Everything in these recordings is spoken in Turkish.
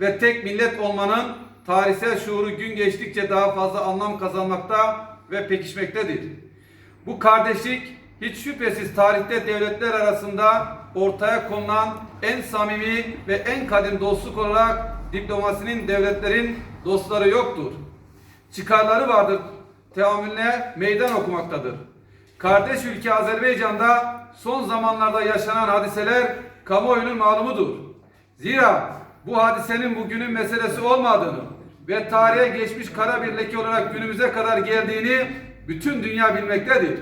ve tek millet olmanın tarihsel şuuru gün geçtikçe daha fazla anlam kazanmakta ve pekişmektedir. Bu kardeşlik hiç şüphesiz tarihte devletler arasında ortaya konulan en samimi ve en kadim dostluk olarak diplomasinin devletlerin dostları yoktur. Çıkarları vardır, teamülüne meydan okumaktadır. Kardeş ülke Azerbaycan'da son zamanlarda yaşanan hadiseler kamuoyunun malumudur. Zira bu hadisenin bugünün meselesi olmadığını ve tarihe geçmiş kara bir leke olarak günümüze kadar geldiğini bütün dünya bilmektedir.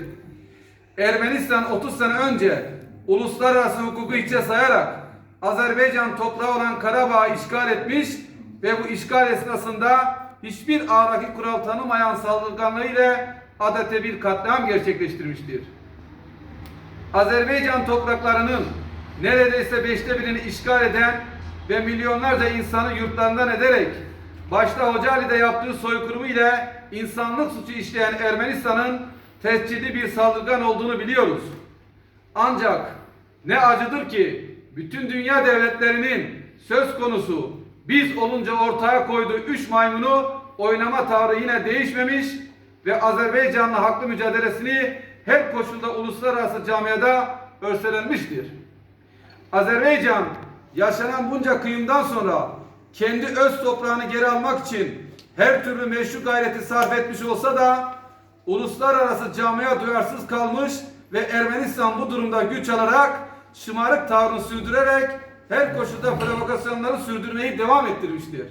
Ermenistan 30 sene önce uluslararası hukuku içe sayarak Azerbaycan toprağı olan Karabağ'ı işgal etmiş ve bu işgal esnasında hiçbir ahlaki kural tanımayan saldırganlığı ile adete bir katliam gerçekleştirmiştir. Azerbaycan topraklarının neredeyse beşte birini işgal eden ve milyonlarca insanı yurtlarından ederek başta Hocali'de yaptığı soykırımı ile insanlık suçu işleyen Ermenistan'ın tescilli bir saldırgan olduğunu biliyoruz. Ancak ne acıdır ki bütün dünya devletlerinin söz konusu biz olunca ortaya koyduğu üç maymunu oynama tavrı yine değişmemiş ve Azerbaycan'la haklı mücadelesini her koşulda uluslararası camiada örselenmiştir. Azerbaycan yaşanan bunca kıyımdan sonra kendi öz toprağını geri almak için her türlü meşru gayreti sarf etmiş olsa da uluslararası camia duyarsız kalmış ve Ermenistan bu durumda güç alarak şımarık tavrını sürdürerek her koşulda provokasyonları sürdürmeyi devam ettirmiştir.